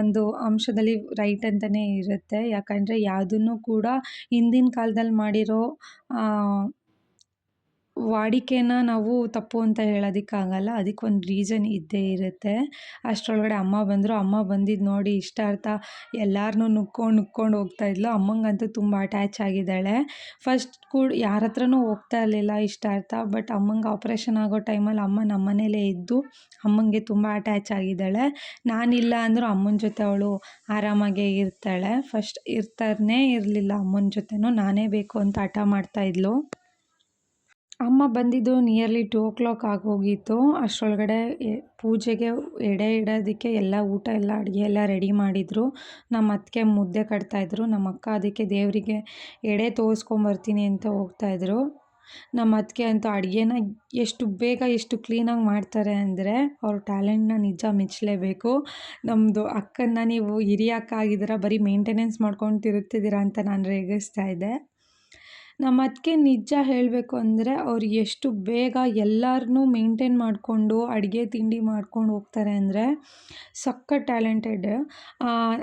ಒಂದು ಅಂಶದಲ್ಲಿ ರೈಟ್ ಅಂತಲೇ ಇರುತ್ತೆ. ಯಾಕಂದರೆ ಯಾವುದನ್ನು ಕೂಡ ಹಿಂದಿನ ಕಾಲ್ದಲ್ಲಿ ಮಾಡಿರೋ ವಾಡಿಕೆನ ನಾವು ತಪ್ಪು ಅಂತ ಹೇಳೋದಕ್ಕಾಗಲ್ಲ. ಅದಕ್ಕೊಂದು ರೀಸನ್ ಇದ್ದೇ ಇರುತ್ತೆ. ಅಷ್ಟರೊಳಗಡೆ ಅಮ್ಮ ಬಂದರು, ಅಮ್ಮ ಬಂದಿದ್ದು ನೋಡಿ ಇಷ್ಟಾರ್ಥ ಎಲ್ಲರನ್ನೂ ನುಕ್ಕೊಂಡು ನುಕ್ಕೊಂಡು ಹೋಗ್ತಾ ಇದ್ಲು. ಅಮ್ಮಂಗಂತೂ ತುಂಬ ಅಟ್ಯಾಚ್ ಆಗಿದ್ದಾಳೆ. ಫಸ್ಟ್ ಕೂಡ ಯಾರ ಹತ್ರನೂ ಹೋಗ್ತಾ ಇರಲಿಲ್ಲ ಇಷ್ಟಾರ್ಥ ಬಟ್ ಅಮ್ಮಂಗೆ ಆಪ್ರೇಷನ್ ಆಗೋ ಟೈಮಲ್ಲಿ ಅಮ್ಮ ನಮ್ಮ ಮನೇಲೇ ಇದ್ದು ಅಮ್ಮಂಗೆ ತುಂಬ ಅಟ್ಯಾಚ್ ಆಗಿದ್ದಾಳೆ. ನಾನಿಲ್ಲ ಅಂದರೂ ಅಮ್ಮನ ಜೊತೆ ಅವಳು ಆರಾಮಾಗೇ ಇರ್ತಾಳೆ. ಫಸ್ಟ್ ಇರ್ತಾರೇ ಇರಲಿಲ್ಲ, ಅಮ್ಮನ ಜೊತೆನೂ ನಾನೇ ಬೇಕು ಅಂತ ಹಠ ಮಾಡ್ತಾಯಿದ್ಲು ಅಮ್ಮ ಬಂದಿದ್ದು ನಿಯರ್ಲಿ ಟೂ ಓ ಕ್ಲಾಕ್ ಆಗೋಗಿತ್ತು. ಅಷ್ಟರೊಳಗಡೆ ಪೂಜೆಗೆ ಎಡೆ ಇಡೋದಕ್ಕೆ ಎಲ್ಲ ಊಟ, ಎಲ್ಲ ಅಡುಗೆ ಎಲ್ಲ ರೆಡಿ ಮಾಡಿದರು. ನಮ್ಮ ಅತ್ತಿಗೆ ಮುದ್ದೆ ಕಟ್ತಾಯಿದ್ರು ನಮ್ಮ ಅಕ್ಕ ಅದಕ್ಕೆ ದೇವರಿಗೆ ಎಡೆ ತೋರಿಸ್ಕೊಂಬರ್ತೀನಿ ಅಂತ ಹೋಗ್ತಾಯಿದ್ರು ನಮ್ಮ ಅತ್ತಿಗೆ ಅಂತೂ ಅಡುಗೆನ ಎಷ್ಟು ಬೇಗ ಎಷ್ಟು ಕ್ಲೀನಾಗಿ ಮಾಡ್ತಾರೆ ಅಂದರೆ ಅವ್ರ ಟ್ಯಾಲೆಂಟ್ನ ನಿಜ ಮೆಚ್ಚಲೇಬೇಕು ನಮ್ಮದು ಅಕ್ಕನ್ನ ನೀವು ಹಿರಿಯ ಅಕ್ಕ ಆಗಿದ್ದೀರ, ಬರೀ ಮೇಂಟೆನೆನ್ಸ್ ಮಾಡ್ಕೊಂಡು ತಿರುಗ್ತಿದ್ದೀರಾ ಅಂತ ನಾನು ರೇಗಿಸ್ತಾ ಇದ್ದೆ. ನಮ್ಮ ಅತ್ತಿಗೆ ನಿಜ ಹೇಳಬೇಕು ಅಂದರೆ ಅವ್ರು ಎಷ್ಟು ಬೇಗ ಎಲ್ಲರನ್ನೂ ಮೇಂಟೈನ್ ಮಾಡಿಕೊಂಡು ಅಡುಗೆ ತಿಂಡಿ ಮಾಡ್ಕೊಂಡು ಹೋಗ್ತಾರೆ ಅಂದರೆ ಸಕ್ಕ ಟ್ಯಾಲೆಂಟೆಡ್.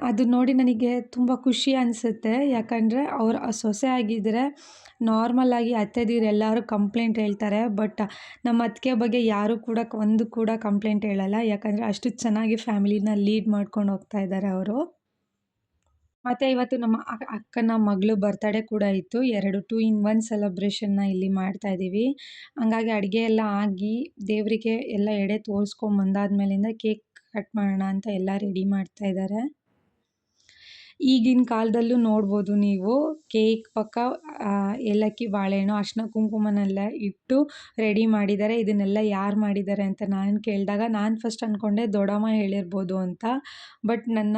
ಅದು ನೋಡಿ ನನಗೆ ತುಂಬ ಖುಷಿ ಅನಿಸುತ್ತೆ. ಯಾಕಂದರೆ ಅವ್ರ ಸೊಸೆ ಆಗಿದ್ದರೆ ನಾರ್ಮಲಾಗಿ ಅತ್ತೆದೀರು ಎಲ್ಲರೂ ಕಂಪ್ಲೇಂಟ್ ಹೇಳ್ತಾರೆ. ಬಟ್ ನಮ್ಮ ಅತ್ತಿಗೆ ಬಗ್ಗೆ ಯಾರೂ ಕೂಡ ಒಂದು ಕೂಡ ಕಂಪ್ಲೇಂಟ್ ಹೇಳಲ್ಲ. ಯಾಕಂದರೆ ಅಷ್ಟು ಚೆನ್ನಾಗಿ ಫ್ಯಾಮಿಲಿನ ಲೀಡ್ ಮಾಡ್ಕೊಂಡು ಹೋಗ್ತಾ ಇದ್ದಾರೆ ಅವರು. ಮತ್ತು ಇವತ್ತು ನಮ್ಮ ಅಕ್ಕನ ಮಗಳು ಬರ್ತಡೇ ಕೂಡ ಇತ್ತು. ಎರಡು ಟೂ ಇನ್ ಒನ್ ಸೆಲೆಬ್ರೇಷನ್ನ ಇಲ್ಲಿ ಮಾಡ್ತಾ ಇದ್ದೀವಿ ಹಂಗಾಗಿ ಅಡುಗೆ ಎಲ್ಲ ಆಗಿ ದೇವರಿಗೆ ಎಲ್ಲ ಎಡೆ ತೋರಿಸ್ಕೊಂಬಂದಾದ್ಮೇಲಿಂದ ಕೇಕ್ ಕಟ್ ಮಾಡೋಣ ಅಂತ ಎಲ್ಲ ರೆಡಿ ಮಾಡ್ತಾ ಇದ್ದಾರೆ ಈಗಿನ ಕಾಲದಲ್ಲೂ ನೋಡ್ಬೋದು ನೀವು ಕೇಕ್ ಪಕ್ಕ ಏಲಕ್ಕಿ, ಬಾಳೆಹಣ್ಣು, ಅರ್ಶಿನ, ಕುಂಕುಮನೆಲ್ಲ ಇಟ್ಟು ರೆಡಿ ಮಾಡಿದ್ದಾರೆ ಇದನ್ನೆಲ್ಲ ಯಾರು ಮಾಡಿದ್ದಾರೆ ಅಂತ ನಾನು ಕೇಳಿದಾಗ ನಾನು ಫಸ್ಟ್ ಅಂದ್ಕೊಂಡೆ ದೊಡ್ಡಮ್ಮ ಹೇಳಿರ್ಬೋದು ಅಂತ. ಬಟ್ ನನ್ನ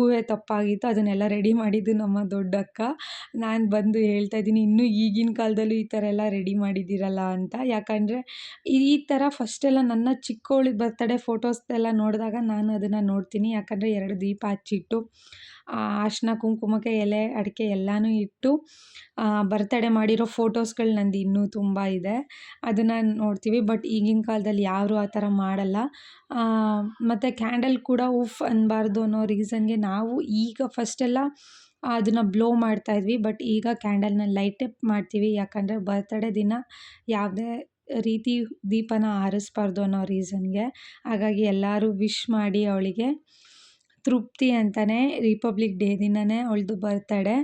ಊಹೆ ತಪ್ಪಾಗಿತ್ತು, ಅದನ್ನೆಲ್ಲ ರೆಡಿ ಮಾಡಿದ್ದು ನಮ್ಮ ದೊಡ್ಡಕ್ಕ. ನಾನು ಬಂದು ಹೇಳ್ತಾ ಇದ್ದೀನಿ, ಇನ್ನೂ ಈಗಿನ ಕಾಲದಲ್ಲೂ ಈ ಥರ ಎಲ್ಲ ರೆಡಿ ಮಾಡಿದ್ದೀರಲ್ಲ ಅಂತ. ಯಾಕಂದರೆ ಈ ಥರ ಫಸ್ಟೆಲ್ಲ ನನ್ನ ಚಿಕ್ಕವಳಿಗೆ ಬರ್ತಡೇ ಫೋಟೋಸ್ ಎಲ್ಲ ನೋಡಿದಾಗ ನಾನು ಅದನ್ನು ನೋಡ್ತೀನಿ. ಯಾಕಂದರೆ ಎರಡು ದೀಪ ಹಚ್ಚಿಟ್ಟು ಅರಿಶಿನ, ಕುಂಕುಮಕ್ಕೆ ಎಲೆ, ಅಡಿಕೆ ಎಲ್ಲನೂ ಇಟ್ಟು ಬರ್ತಡೇ ಮಾಡಿರೋ ಫೋಟೋಸ್ಗಳು ನಂದು ಇನ್ನೂ ತುಂಬ ಇದೆ. ಅದನ್ನು ನೋಡ್ತೀವಿ. ಬಟ್ ಈಗಿನ ಕಾಲದಲ್ಲಿ ಯಾರೂ ಆ ಥರ ಮಾಡಲ್ಲ. ಮತ್ತು ಕ್ಯಾಂಡಲ್ ಕೂಡ ಉಫ್ ಅನ್ನಬಾರ್ದು ಅನ್ನೋ ರೀಸನ್ಗೆ ನಾವು ಈಗ ಫಸ್ಟೆಲ್ಲ ಅದನ್ನು ಬ್ಲೋ ಮಾಡ್ತಾಯಿದ್ವಿ ಬಟ್ ಈಗ ಕ್ಯಾಂಡಲ್ನ ಲೈಟ್ ಅಪ್ ಮಾಡ್ತೀವಿ. ಯಾಕಂದರೆ ಬರ್ತಡೇ ದಿನ ಯಾವುದೇ ರೀತಿ ದೀಪನ ಆರಿಸ್ಬಾರ್ದು ಅನ್ನೋ ರೀಸನ್ಗೆ. ಹಾಗಾಗಿ ಎಲ್ಲರೂ ವಿಶ್ ಮಾಡಿ ಅವಳಿಗೆ. ತೃಪ್ತಿ ಅಂತಲೇ ರಿಪಬ್ಲಿಕ್ ಡೇ ದಿನವೇ ಅವಳದು ಬರ್ತಡೇ.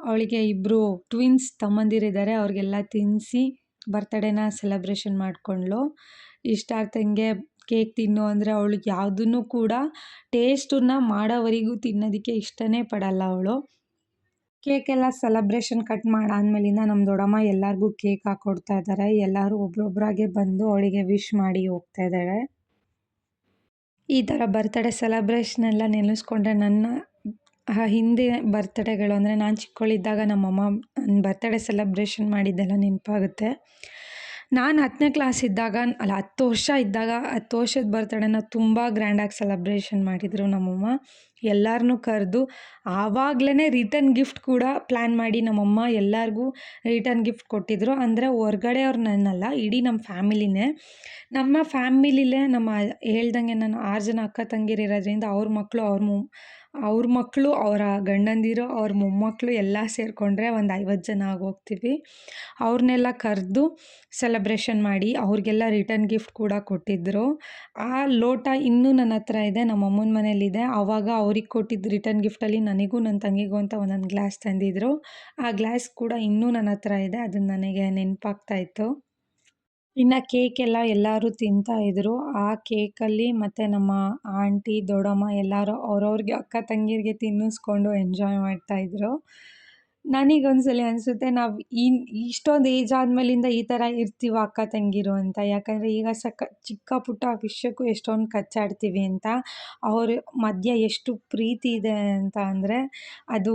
ಅವಳಿಗೆ ಇಬ್ಬರು ಟ್ವಿನ್ಸ್ ತಮ್ಮಂದಿರಿದ್ದಾರೆ ಅವ್ರಿಗೆಲ್ಲ ತಿನ್ನಿಸಿ ಬರ್ತಡೇನ ಸೆಲೆಬ್ರೇಷನ್ ಮಾಡಿಕೊಂಡ್ಳು. ಇಷ್ಟಾರ್ಥಂಗೆ ಕೇಕ್ ತಿನ್ನು ಅಂದರೆ ಅವಳಿಗೆ ಯಾವುದನ್ನು ಕೂಡ ಟೇಸ್ಟನ್ನ ಮಾಡೋವರೆಗೂ ತಿನ್ನೋದಕ್ಕೆ ಇಷ್ಟನೇ ಪಡಲ್ಲ ಅವಳು. ಕೇಕೆಲ್ಲ ಸೆಲೆಬ್ರೇಷನ್ ಕಟ್ ಮಾಡಾದ್ಮೇಲಿಂದ ನಮ್ಮ ದೊಡ್ಡಮ್ಮ ಎಲ್ಲರಿಗೂ ಕೇಕ್ ಹಾಕ್ಕೊಡ್ತಾ ಇದ್ದಾರೆ ಎಲ್ಲರೂ ಒಬ್ರೊಬ್ಬರಾಗೆ ಬಂದು ಅವಳಿಗೆ ವಿಶ್ ಮಾಡಿ ಹೋಗ್ತಾ ಇದ್ದಾರೆ ಈ ಥರ ಬರ್ತಡೇ ಸೆಲೆಬ್ರೇಷನ್ ಎಲ್ಲ ನೆನೆಸ್ಕೊಂಡ್ರೆ ನನ್ನ, ಆ ಹಿಂದೆ ಬರ್ತಡೇಗಳು ಅಂದರೆ ನಾನು ಚಿಕ್ಕವಳಿದ್ದಾಗ ನಮ್ಮಮ್ಮ ನನ್ನ ಬರ್ತಡೇ ಸೆಲೆಬ್ರೇಷನ್ ಮಾಡಿದ್ದೆಲ್ಲ ನೆನಪಾಗುತ್ತೆ. ನಾನು ಹತ್ತನೇ ಕ್ಲಾಸ್ ಇದ್ದಾಗ, ಅಲ್ಲ ಹತ್ತು ವರ್ಷ ಇದ್ದಾಗ, ಹತ್ತು ವರ್ಷದ ಬರ್ತಡೇನ ತುಂಬ ಗ್ರ್ಯಾಂಡಾಗಿ ಸೆಲೆಬ್ರೇಷನ್ ಮಾಡಿದರು ನಮ್ಮಮ್ಮ. ಎಲ್ಲರನ್ನೂ ಕರೆದು ಆವಾಗಲೇ ರಿಟರ್ನ್ ಗಿಫ್ಟ್ ಕೂಡ ಪ್ಲ್ಯಾನ್ ಮಾಡಿ ನಮ್ಮಮ್ಮ ಎಲ್ಲರಿಗೂ ರಿಟರ್ನ್ ಗಿಫ್ಟ್ ಕೊಟ್ಟಿದ್ದರು ಅಂದರೆ ಹೊರ್ಗಡೆಯವ್ರನ್ನಲ್ಲ ಇಡೀ ನಮ್ಮ ಫ್ಯಾಮಿಲಿನೇ. ನಮ್ಮ ಫ್ಯಾಮಿಲಿಲೇ ನಮ್ಮ ಹೇಳ್ದಂಗೆ ನಾನು ಆರು ಜನ ಅಕ್ಕ ತಂಗಿರು ಇರೋದ್ರಿಂದ ಅವ್ರ ಮಕ್ಕಳು ಅವ್ರ ಮು ಅವ್ರ ಮಕ್ಕಳು ಅವರ ಗಂಡಂದಿರು, ಅವ್ರ ಮೊಮ್ಮಕ್ಕಳು ಎಲ್ಲ ಸೇರಿಕೊಂಡ್ರೆ ಒಂದು ಐವತ್ತು ಜನ ಆಗೋಗ್ತೀವಿ. ಅವ್ರನ್ನೆಲ್ಲ ಕರೆದು ಸೆಲೆಬ್ರೇಷನ್ ಮಾಡಿ ಅವ್ರಿಗೆಲ್ಲ ರಿಟರ್ನ್ ಗಿಫ್ಟ್ ಕೂಡ ಕೊಟ್ಟಿದ್ದರು ಆ ಲೋಟ ಇನ್ನೂ ನನ್ನ ಹತ್ರ ಇದೆ, ನಮ್ಮ ಅಮ್ಮನ ಮನೇಲಿದೆ. ಆವಾಗ ಅವ್ರಿಗೆ ಕೊಟ್ಟಿದ್ದು ರಿಟರ್ನ್ ಗಿಫ್ಟಲ್ಲಿ ನನಗೂ ನನ್ನ ತಂಗಿಗೂ ಅಂತ ಒಂದೊಂದು ಗ್ಲಾಸ್ ತಂದಿದ್ದರು ಆ ಗ್ಲಾಸ್ ಕೂಡ ಇನ್ನೂ ನನ್ನ ಹತ್ರ ಇದೆ ಅದು ನನಗೆ ನೆನಪಾಗ್ತಾ ಇತ್ತು. ಇನ್ನು ಕೇಕ್ ಎಲ್ಲ ಎಲ್ಲರೂ ತಿಂತಾಯಿದ್ರು ಆ ಕೇಕಲ್ಲಿ ಮತ್ತು ನಮ್ಮ ಆಂಟಿ, ದೊಡ್ಡಮ್ಮ ಎಲ್ಲರೂ ಅವ್ರವ್ರಿಗೆ ಅಕ್ಕ ತಂಗಿರಿಗೆ ತಿನ್ನಿಸ್ಕೊಂಡು ಎಂಜಾಯ್ ಮಾಡ್ತಾಯಿದ್ರು ನನಗೆ ಒಂದ್ಸಲ ಅನಿಸುತ್ತೆ ನಾವು ಇನ್ ಇಷ್ಟೊಂದು ಏಜ್ ಆದಮೇಲಿಂದ ಈ ಥರ ಇರ್ತೀವ ಅಕ್ಕ ತಂಗಿರು ಅಂತ. ಯಾಕಂದರೆ ಈಗ ಸಕ್ಕ ಚಿಕ್ಕ ಪುಟ್ಟ ವಿಷಯಕ್ಕೂ ಎಷ್ಟೊಂದು ಕಚ್ಚಾಡ್ತೀವಿ ಅಂತ. ಅವ್ರ ಮಧ್ಯ ಎಷ್ಟು ಪ್ರೀತಿ ಇದೆ ಅಂತ ಅಂದರೆ ಅದು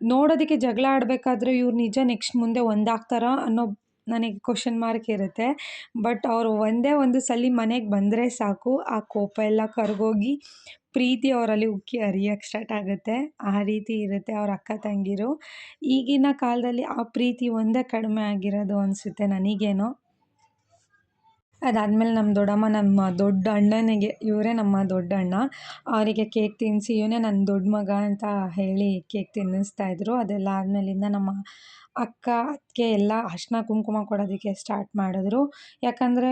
ನೋಡೋದಕ್ಕೆ ಜಗಳ ಆಡಬೇಕಾದ್ರೆ ಇವ್ರು ನಿಜ ನೆಕ್ಸ್ಟ್ ಮುಂದೆ ಒಂದಾಗ್ತಾರ ಅನ್ನೋ ನನಗೆ ಕ್ವಶನ್ ಮಾರ್ಕ್ ಇರುತ್ತೆ. ಬಟ್ ಅವರು ಒಂದೇ ಒಂದು ಸಲ ಮನೆಗೆ ಬಂದರೆ ಸಾಕು. ಆ ಕೋಪ ಎಲ್ಲ ಕರಗೋಗಿ ಪ್ರೀತಿ ಅವರಲ್ಲಿ ಉಕ್ಕಿ ಹರಿಯಕ್ಕೆ ಸ್ಟಾರ್ಟ್ ಆಗುತ್ತೆ. ಆ ರೀತಿ ಇರುತ್ತೆ ಅವ್ರ ಅಕ್ಕ ತಂಗಿರು. ಈಗಿನ ಕಾಲದಲ್ಲಿ ಆ ಪ್ರೀತಿ ಒಂದೇ ಕಡಿಮೆ ಆಗಿರೋದು ಅನಿಸುತ್ತೆ ನನಗೇನೋ. ಅದಾದಮೇಲೆ ನಮ್ಮ ದೊಡ್ಡಮ್ಮ ನಮ್ಮ ದೊಡ್ಡ ಅಣ್ಣನಿಗೆ, ಇವರೇ ನಮ್ಮ ದೊಡ್ಡ ಅಣ್ಣ. ಅವರಿಗೆ ಕೇಕ್ ತಿನ್ನಿಸಿ ಇವನೇ ನನ್ನ ದೊಡ್ಡ ಮಗ ಅಂತ ಹೇಳಿ ಕೇಕ್ ತಿನ್ನಿಸ್ತಾಯಿದ್ರು ಅದೆಲ್ಲ ಆದಮೇಲಿಂದ ನಮ್ಮ ಅಕ್ಕ, ಅತ್ತಿಗೆ ಎಲ್ಲ ಅರಿಶಿನ ಕುಂಕುಮ ಕೊಡೋದಕ್ಕೆ ಸ್ಟಾರ್ಟ್ ಮಾಡಿದ್ರು. ಯಾಕಂದರೆ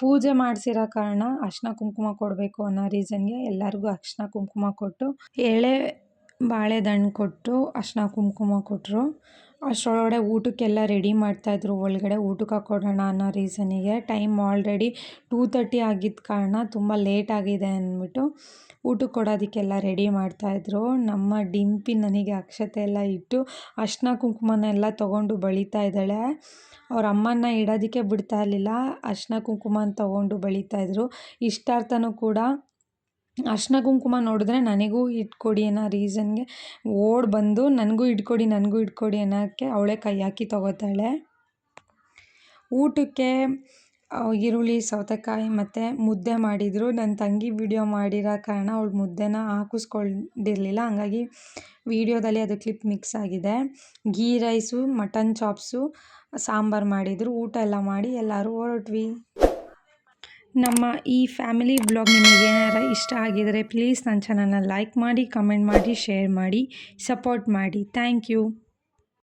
ಪೂಜೆ ಮಾಡಿಸಿರೋ ಕಾರಣ ಅರಿಶಿನ ಕುಂಕುಮ ಕೊಡಬೇಕು ಅನ್ನೋ ರೀಸನ್ಗೆ ಎಲ್ಲರಿಗೂ ಅರಿಶಿನ ಕುಂಕುಮ ಕೊಟ್ಟು, ಎಳೆ ಬಾಳೆದಣ್ಣು ಕೊಟ್ಟು ಅರಿಶಿನ ಕುಂಕುಮ ಕೊಟ್ಟರು ಅಷ್ಟರೊಳಗಡೆ ಊಟಕ್ಕೆಲ್ಲ ರೆಡಿ ಮಾಡ್ತಾಯಿದ್ರು ಒಳಗಡೆ ಊಟಕ್ಕೆ ಹಾಕ್ಕೊಡೋಣ ಅನ್ನೋ ರೀಸನಿಗೆ ಟೈಮ್ ಆಲ್ರೆಡಿ ಟೂ ತರ್ಟಿ ಆಗಿದ್ದ ಕಾರಣ ತುಂಬ ಲೇಟ್ ಆಗಿದೆ ಅಂದ್ಬಿಟ್ಟು ಊಟಕ್ಕೆ ಕೊಡೋದಕ್ಕೆಲ್ಲ ರೆಡಿ ಮಾಡ್ತಾಯಿದ್ರು ನಮ್ಮ ಡಿಂಪಿ ನನಗೆ ಅಕ್ಷತೆ ಎಲ್ಲ ಇಟ್ಟು ಅರಿಶಿನ ಕುಂಕುಮನೆಲ್ಲ ತೊಗೊಂಡು ಬಳಿತಾ ಇದ್ದಾಳೆ. ಅವ್ರ ಅಮ್ಮನ ಇಡೋದಕ್ಕೆ ಬಿಡ್ತಾ ಇರಲಿಲ್ಲ. ಅರಿಶಿನ ಕುಂಕುಮನ ತೊಗೊಂಡು ಬಳಿತಾಯಿದ್ರು ಇಷ್ಟಾರ್ಥನೂ ಕೂಡ ಅರಿಶಿನ ಕುಂಕುಮ ನೋಡಿದ್ರೆ ನನಗೂ ಇಟ್ಕೊಡಿ ಅನ್ನೋ ರೀಸನ್ಗೆ ಓಡ್ ಬಂದು ನನಗೂ ಇಟ್ಕೊಡಿ ನನಗೂ ಇಟ್ಕೊಡಿ ಅನ್ನೋಕ್ಕೆ ಅವಳೇ ಕೈ ಹಾಕಿ ತೊಗೋತಾಳೆ. ಊಟಕ್ಕೆ ಈರುಳ್ಳಿ, ಸೌತೆಕಾಯಿ ಮತ್ತು ಮುದ್ದೆ ಮಾಡಿದರು. ನನ್ನ ತಂಗಿ ವಿಡಿಯೋ ಮಾಡಿರೋ ಕಾರಣ ಅವಳು ಮುದ್ದೆನ ಹಾಕಿಸ್ಕೊಂಡಿರಲಿಲ್ಲ. ಹಂಗಾಗಿ ವೀಡಿಯೋದಲ್ಲಿ ಅದು ಕ್ಲಿಪ್ ಮಿಕ್ಸ್ ಆಗಿದೆ. Ghee rice, mutton chops, sambar ಮಾಡಿದರು. ಊಟ ಎಲ್ಲ ಮಾಡಿ ಎಲ್ಲರೂ ಹೊರಟ್ವಿ. ನಮ್ಮ ಈ ಫ್ಯಾಮಿಲಿ ಬ್ಲಾಗ್ ನಿಮಗೆ ಏನಾರ ಇಷ್ಟ ಆಗಿದರೆ ಪ್ಲೀಸ್ ನನ್ನ ಚಾನಲ್ನ ಲೈಕ್ ಮಾಡಿ ಕಮೆಂಟ್ ಮಾಡಿ ಶೇರ್ ಮಾಡಿ ಸಪೋರ್ಟ್ ಮಾಡಿ. Thank you